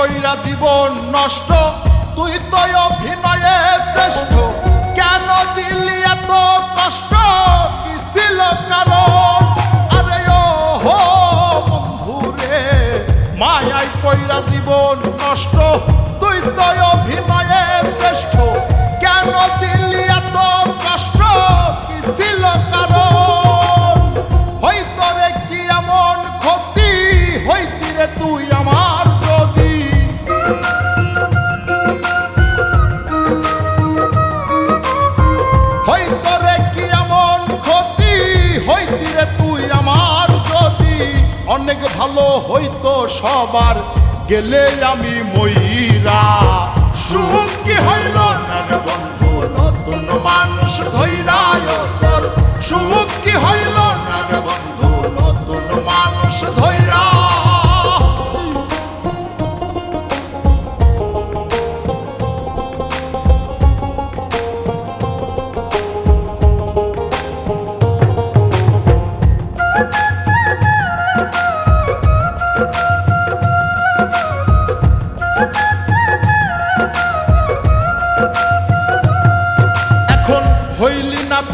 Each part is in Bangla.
কইরা জীবন নষ্ট, তুই তো অভিনয়ে শ্রেষ্ঠ। কেন দিলি এত কষ্ট? কি ছিল কারণ? আরে ও হো বন্ধুরে কইরা জীবন নষ্ট। অনেক ভালো হইতো সবার। গেলে আমি ময়রা। সুখ কি হইল নতুন মানুষ ধৈরায় সুখ কি হইল বন্ধু, নতুন মানুষ ধৈরা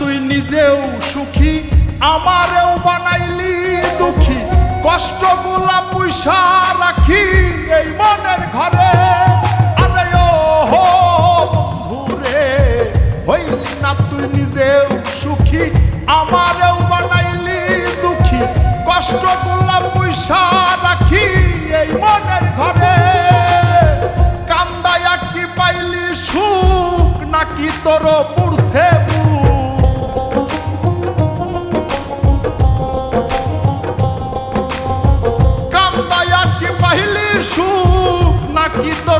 তুই নিজেও সুখী, আমারেও বানাইলি দুঃখী। কষ্টগুলা পয়সা রাখি এই মনের ঘরে। আরে ও তুই নিজেও সুখী, আমারেও বানাইলি দুঃখী। কষ্টগুলা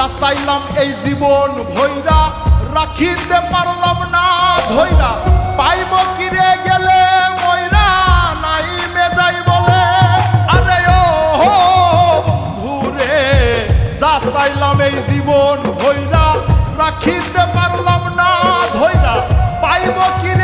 যা চাইলাম এই জীবন ভৈরা, রাখিতে পারলাম না ধৈরা। পাইব কিরে গেলে ময়রা, নাই ও হো বন্ধু রে যা চাইলাম এই জীবন ভৈরা, রাখিতে পারলাম না ধৈরা। পাইব কিরে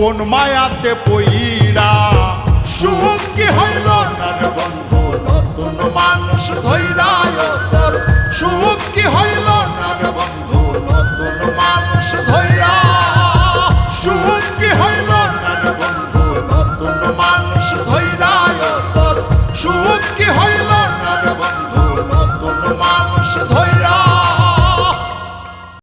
কোন মায়াতে পইরা